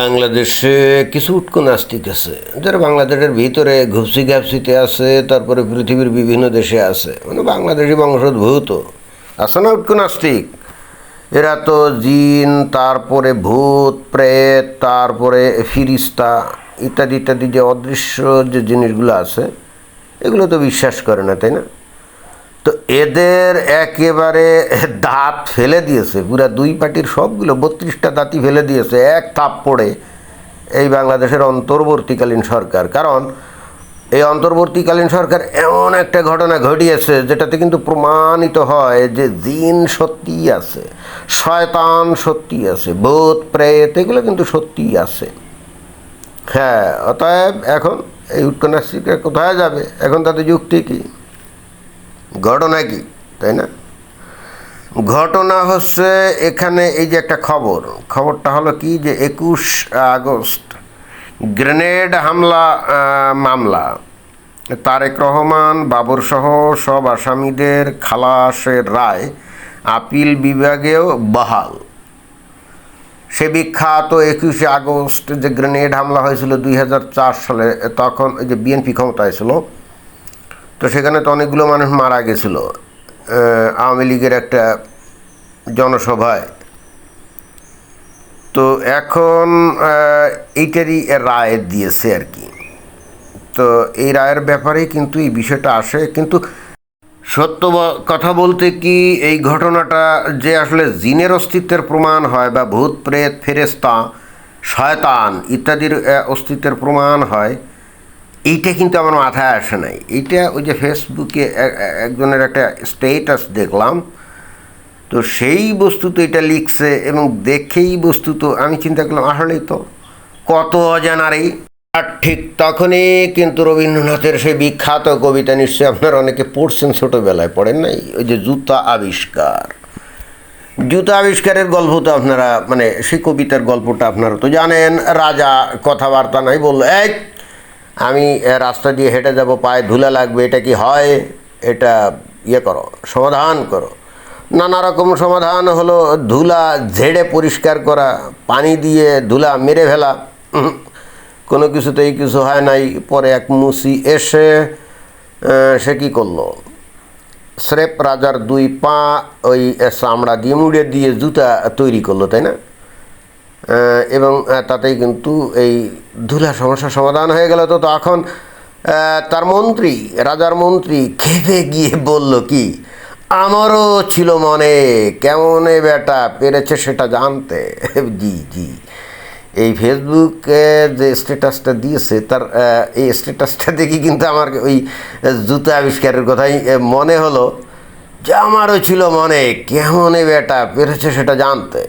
বাংলাদেশে কিছু উটকো নাস্তিক আছে। যারা বাংলাদেশের ভিতরে ঘুপসি ঘাপসিতে আছে, তারপরে পৃথিবীর বিভিন্ন দেশে আছে। মানে বাংলাদেশি বংশোদ্ভূত। আছে না উটকো নাস্তিক? এরা তো জিন, তারপরে ভূত, প্রেত, তারপরে ফিরিস্তা ইত্যাদি ইত্যাদি যে অদৃশ্য যে জিনিসগুলো আছে, এগুলো তো বিশ্বাস করে না, তাই না? তো এদের একেবারে দাঁত ফেলে দিয়েছে, পুরা দুই পার্টির সবগুলো বত্রিশটা দাঁতই ফেলে দিয়েছে, এক তাপ পড়ে এই বাংলাদেশের অন্তর্বর্তীকালীন সরকার। কারণ এই অন্তর্বর্তীকালীন সরকার এমন একটা ঘটনা ঘটিয়েছে, যেটাতে কিন্তু প্রমাণিত হয় যে জিন সত্যিই আছে, শয়তান সত্যিই আছে, ভূত, প্রেত এগুলো কিন্তু সত্যিই আছে। হ্যাঁ অতএব এখন এই উৎকন্যাশ্রীকে কোথায় যাবে? এখন তাদের যুক্তি কী? ঘটনা কি, তাই না? ঘটনা হচ্ছে এখানে এই যে একটা খবর, খবরটা হলো কি যে একুশ আগস্ট গ্রেনেড হামলা মামলা। তারেক রহমান বাবর সহ সব আসামিদের খালাসের রায় আপিল বিভাগেও বহাল। সে বিখ্যাত একুশে আগস্ট যে গ্রেনেড হামলা হয়েছিল দুই হাজার চার সালে, তখন যে বিএনপি ক্ষমতায় ছিল তো সেখানে তো অনেকগুলো মানুষ মারা গেছিল। আওয়ামী লীগের একটা জনসভায়। তো এখন এইটারই রায় দিয়েছে আর কি। তো এই রায়ের ব্যাপারে কিন্তু এই বিষয়টা আসে। কিন্তু সত্য কথা বলতে কি এই ঘটনাটা যে আসলে জিনের অস্তিত্বের প্রমাণ হয় বা ভূত, প্রেত ফেরেস্তা শয়তান ইত্যাদির অস্তিত্বের প্রমাণ হয় এইটা কিন্তু আমার মাথায় আসে নাই। এইটা ওই যে ফেসবুকে একজনের একটা স্টেটাস দেখলাম। তো সেই বস্তু তো এটা লিখছে এবং দেখেই বস্তু তো আমি চিন্তা করলাম, আসলেই তো কত অজানারই। আর ঠিক তখনই কিন্তু রবীন্দ্রনাথের সেই বিখ্যাত কবিতা নিশ্চয়ই আপনারা অনেকে পড়ছেন ছোটোবেলায়, পড়েন নাই? ওই যে জুতা আবিষ্কার। জুতা আবিষ্কারের গল্প তো আপনারা মানে সেই কবিতার গল্পটা আপনারা তো জানেন। রাজা কথাবার্তা নাই বলল, এই আমি রাস্তা দিয়ে হেঁটে যাব, পায়ে ধুলা লাগবে, এটা কি হয়? এটা ইয়ে করো, সমাধান করো। নানা রকম সমাধান হলো, ধুলা ঝেড়ে পরিষ্কার করা, পানি দিয়ে ধুলা মেরে ফেলা। কোনো কিছুতেই কিছু হয় নাই, পরে এক মুসি এসে সে কী করল? স্রেপ রাজার দুই পা ওই চামড়া দিয়ে মুড়ে দিয়ে জুতা তৈরি করল, তাই না? এবং তাতেই কিন্তু এই ধুলা সমস্যার সমাধান হয়ে গেল তো তখন তার মন্ত্রী, রাজার মন্ত্রী খেপে গিয়ে বলল কি, আমারও ছিল মনে, কেমনে বেটা পেরেছে সেটা জানতে। জি জি। এই ফেসবুকে যে স্ট্যাটাসটা দিয়েছে, তার এই স্ট্যাটাসটা দেখি কিন্তু আমার ওই জুতো আবিষ্কারের কথাই মনে হলো যে আমারও ছিল মনে, কেমনে বেটা পেরেছে সেটা জানতে।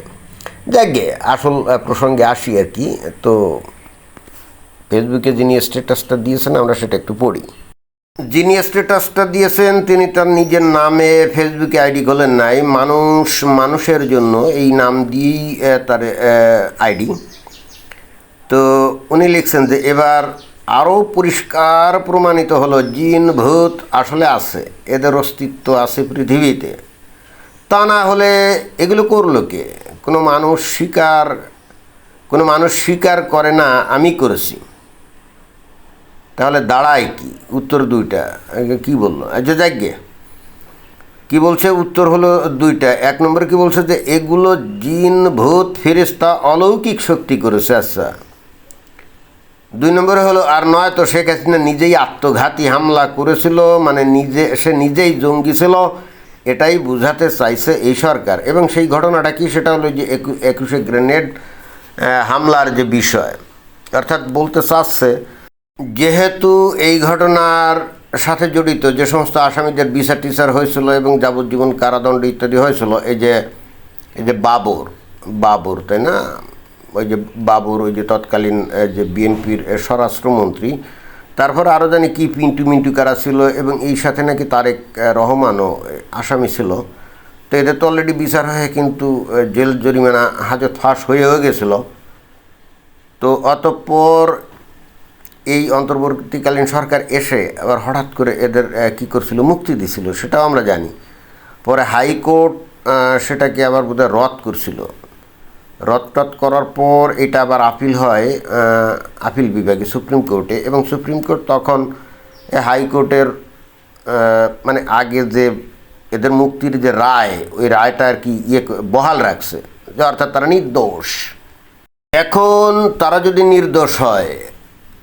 যাকে আসল প্রসঙ্গে আসি আর কি। তো ফেসবুকে যিনি স্ট্যাটাসটা দিয়েছেন, আমরা সেটা একটু পড়ি। যিনি স্ট্যাটাসটা দিয়েছেন, তিনি তার নিজের নামে ফেসবুকে আইডি খোলেন নাই। মানুষ, মানুষের জন্য এই নাম দিয়েই তার আইডি। তো উনি লিখছেন যে, এবার আরও পরিষ্কার প্রমাণিত হলো, জিন, ভূত আসলে আছে, এদের অস্তিত্ব আছে পৃথিবীতে। তা না হলে এগুলো করল কে? কোনো মানুষ স্বীকার, কোনো মানুষ স্বীকার করে না, আমি করেছি। তাহলে দাঁড়ায় কি? উত্তর দুইটা। কি বলল? আচ্ছা যাকে কি বলছে? উত্তর হলো দুইটা। এক নম্বরে কি বলছে যে, এগুলো জিন, ভূত ফেরেস্তা অলৌকিক শক্তি করেছে আচ্ছা। দুই নম্বরে হলো, আর নয় তো শেখ হাসিনা নিজেই আত্মঘাতী হামলা করেছিল মানে নিজে, সে নিজেই জঙ্গি ছিল, এটাই বোঝাতে চাইছে এই সরকার। এবং সেই ঘটনাটা কি? সেটা হলো যে একু- একুশে গ্রেনেড হামলার যে বিষয়। অর্থাৎ বলতে চাচ্ছে যেহেতু এই ঘটনার সাথে জড়িত, যে সমস্ত আসামিদের বিচার টিচার হয়েছিল এবং যাবজ্জীবন কারাদণ্ড ইত্যাদি হয়েছিল, এই যে এই যে বাবর বাবর, তাই না? ওই যে বাবর, ওই যে তৎকালীন যে বিএনপির স্বরাষ্ট্রমন্ত্রী, তারপর আরও জানি কি পিন্টু মিন্টু কারা ছিল এবং এই সাথে নাকি তারেক রহমানও আসামি ছিল। তো এদের তো অলরেডি বিচার হয়ে কিন্তু জেল জরিমানা হাজত ফাঁস হয়েও গেছিল। তো অতঃপর এই অন্তর্বর্তীকালীন সরকার এসে আবার হঠাৎ করে এদের কী করছিল? মুক্তি দিছিল, সেটাও আমরা জানি। পরে হাইকোর্ট সেটাকে আবার বোধহয় রদ করছিল। রদ টদ করার পর এটা আবার আপিল হয় আপিল বিভাগে, সুপ্রিম কোর্টে। এবং সুপ্রিম কোর্ট তখন হাইকোর্টের মানে আগে যে এদের মুক্তির যে রায়, ওই রায়টা আর কি ইয়ে বহাল রাখছে। অর্থাৎ তারা নির্দোষ। এখন তারা যদি নির্দোষ হয়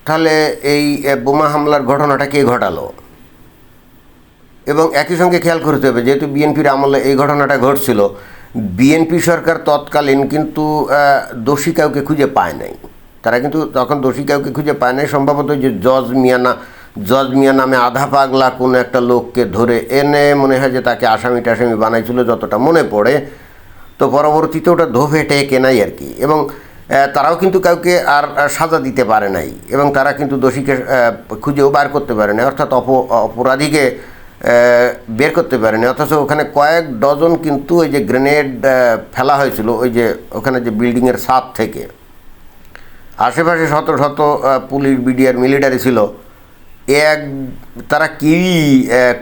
তাহলে এই বোমা হামলার ঘটনাটা কে ঘটালো? এবং একই সঙ্গে খেয়াল করতে হবে, যেহেতু বিএনপির আমলে এই ঘটনাটা ঘটছিল, বিএনপি সরকার তৎকালীন কিন্তু দোষী কাউকে খুঁজে পায় নাই। তারা কিন্তু তখন দোষী কাউকে খুঁজে পায় নাই, সম্ভবত যে জজ মিয়া না, জজ মিয়া নামে আধা পাগলা কোনো একটা লোককে ধরে এনে মনে হয় যে তাকে আসামি টাসামি বানাইছিল, যতটা মনে পড়ে। তো পরবর্তীতে ওটা ধোপে টেকে নাই আর কি। এবং তারাও কিন্তু কাউকে আর সাজা দিতে পারে নাই এবং তারা কিন্তু দোষীকে খুঁজেও বার করতে পারে না অর্থাৎ অপ, অপরাধীকে বের করতে পারেনি অথচ ওখানে কয়েক ডজন কিন্তু ওই যে গ্রেনেড ফেলা হয়েছিল, ওই যে ওখানে যে বিল্ডিংয়ের ছাদ থেকে। আশেপাশে শত শত পুলিশ, বিডিআর, মিলিটারি ছিল। এক, তারা কি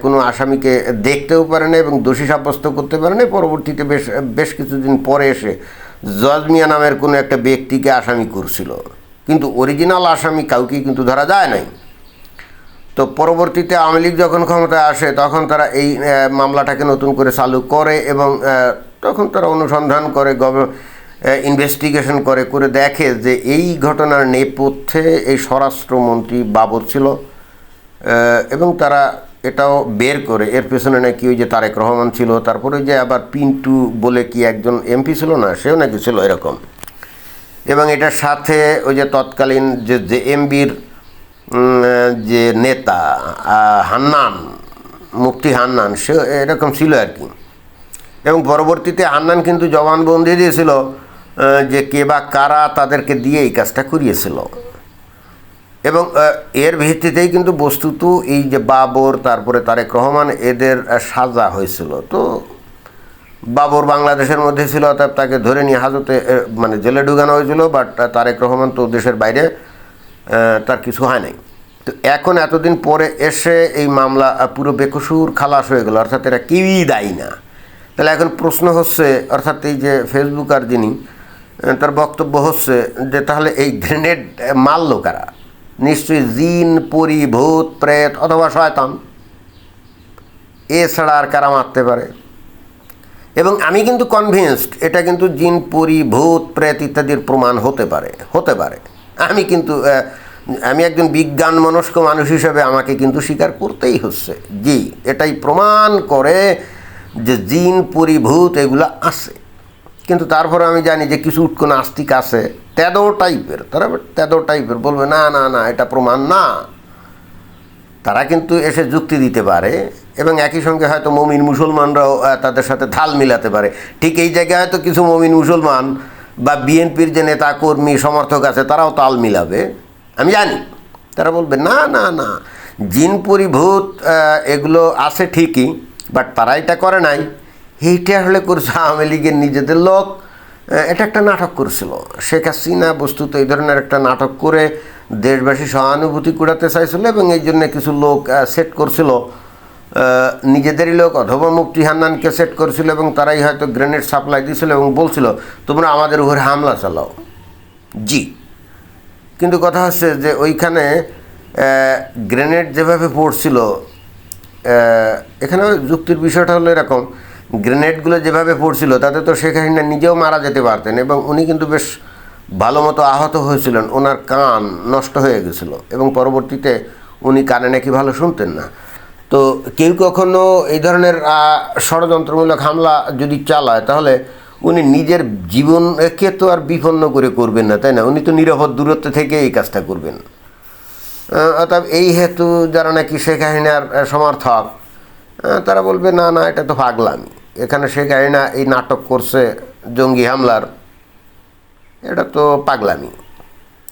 কোনো আসামিকে দেখতেও পারে না এবং দোষী সাব্যস্ত করতে পারে না পরবর্তীতে বেশ বেশ কিছুদিন পরে এসে জজ মিয়া নামের কোনো একটা ব্যক্তিকে আসামি করছিল। কিন্তু অরিজিনাল আসামি কাউকেই কিন্তু ধরা যায় নাই। তো পরবর্তীতে আওয়ামী লীগ যখন ক্ষমতায় আসে, তখন তারা এই মামলাটাকে নতুন করে চালু করে এবং তখন তারা অনুসন্ধান করে, গভ ইনভেস্টিগেশন করে করে দেখে যে এই ঘটনার নেপথ্যে এই স্বরাষ্ট্রমন্ত্রী বাবর ছিল। এবং তারা এটাও বের করে, এর পেছনে নাকি ওই যে তারেক রহমান ছিল, তারপরে যে আবার পিন্টু বলে কি একজন এমপি ছিল না, সেও নাকি ছিল এরকম। এবং এটার সাথে ওই যে তৎকালীন যে যে এমবির যে নেতা হান্নান, মুফতি হান্নান সে এরকম ছিল আর কি। এবং পরবর্তীতে হান্নান কিন্তু জবানবন্দি দিয়েছিল যে কে বা কারা তাদেরকে দিয়ে এই কাজটা করিয়েছিল। এবং এর ভিত্তিতেই কিন্তু বস্তুত এই যে বাবর তারপরে তারেক রহমান এদের সাজা হয়েছিল। তো বাবর বাংলাদেশের মধ্যে ছিল অর্থাৎ তাকে ধরে নিয়ে হাজতে মানে জেলে ঢুকানো হয়েছিল বাট তারেক রহমান তো দেশের বাইরে তার কিছু হয় নাই। তো এখন এতদিন পরে এসে এই মামলা পুরো বেকসুর খালাস হয়ে গেল অর্থাৎ এরা কেউই দায়ী না। তাহলে এখন প্রশ্ন হচ্ছে অর্থাৎ এই যে ফেসবুকার যিনি আহ, তার বক্তব্য হচ্ছে যে তাহলে এই গ্রেনেড মারলো কারা? নিশ্চয়ই জিন পরি ভূত প্রেত অথবা শয়তান। এছাড়া আর কারা মারতে পারে? এবং আমি কিন্তু কনভিন্সড এটা কিন্তু জিন পরি ভূত প্রেত ইত্যাদির প্রমাণ হতে পারে হতে পারে। আমি কিন্তু আমি একজন বিজ্ঞান মনস্ক মানুষ হিসেবে আমাকে কিন্তু স্বীকার করতেই হচ্ছে। জি, এটাই প্রমাণ করে যে জিন পরিভূত এগুলো আছে। কিন্তু তারপরে আমি জানি যে কিছু উৎকোন আস্তিক আছে। তেদো টাইপের, তারা তেদো টাইপের বলবে, না না না, এটা প্রমাণ না। তারা কিন্তু এসে যুক্তি দিতে পারে এবং একই সঙ্গে হয়তো মমিন মুসলমানরাও তাদের সাথে তাল মিলাতে পারে। ঠিক এই জায়গায় হয়তো কিছু মমিন মুসলমান বা বিএনপির যে নেতা, কর্মী, সমর্থক আছে, তারাও তাল মিলাবে। আমি জানি, তারা বলবে, না না না, জিন পরিভূত এগুলো আছে ঠিকই, বাট তারা এটা করে নাই। এইটা আসলে করছে আওয়ামী লীগের নিজেদের লোক এটা একটা নাটক করছিল। শেখ হাসিনা বস্তুত এই ধরনের একটা নাটক করে দেশবাসী সহানুভূতি কুড়াতে চাইছিল এবং এই জন্য কিছু লোক সেট করছিল। নিজেদেরই লোক অথবা মুক্তি হান্নানকে সেট করছিল এবং তারাই হয়তো গ্রেনেড সাপ্লাই দিয়েছিল এবং বলছিল, তোমরা আমাদের উপরে হামলা চালাও। জি। কিন্তু কথা হচ্ছে যে ওইখানে গ্রেনেড যেভাবে পড়ছিল এখানে যুক্তির বিষয়টা হলো এরকম। গ্রেনেডগুলো যেভাবে পড়ছিল, তাতে তো শেখ হাসিনা নিজেও মারা যেতে পারতেন এবং উনি কিন্তু বেশ ভালো মতো আহত হয়েছিলেন। ওনার কান নষ্ট হয়ে গেছিল এবং পরবর্তীতে উনি কানে নাকি ভালো শুনতেন না। তো কেউ কখনো এই ধরনের ষড়যন্ত্রমূলক হামলা যদি চালায়, তাহলে উনি নিজের জীবনকে তো আর বিপন্ন করে করবেন না, তাই না? উনি তো নিরাপদ দূরত্ব থেকে এই কাজটা করবেন। অর্থাৎ এই হেতু যারা নাকি শেখ হাসিনার সমর্থক তারা বলবে, না না, এটা তো পাগলামি। এখানে শেখ হাসিনা এই নাটক করছে জঙ্গি হামলার। এটা তো পাগলামি।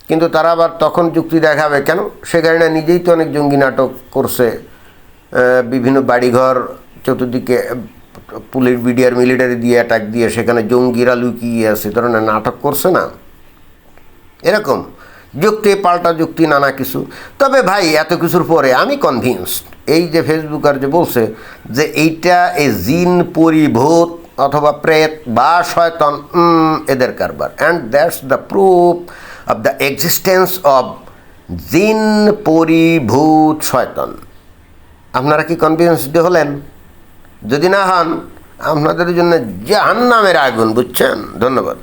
কিন্তু তারা আবার তখন যুক্তি দেখাবে কেন? শেখ হাসিনা নিজেই তো অনেক জঙ্গি নাটক করছে বিভিন্ন বাড়িঘর, চতুর্দিকে পুলিশ, বিডিআর, মিলিটারি দিয়ে অ্যাটাক দিয়ে সেখানে জঙ্গিরা লুকিয়ে আছে। ধরনের নাটক করছে না। এরকম। যুক্তি, পাল্টা যুক্তি, নানা কিছু। তবে ভাই, এত কিছুর পরে আমি কনভিন্সড এই যে ফেসবুক আর যে বলছে যে এইটা এই জিন, পরিভূত অথবা প্রেত বা শয়তন এদের কারবার। And that's the proof of the existence of jinn, পরিভূত, শয়তন। আপনারা কি কনভিন্সড হলেন? যদি না হন, আপনাদের জন্য জাহান্নামের আগুন, বুঝছেন? ধন্যবাদ।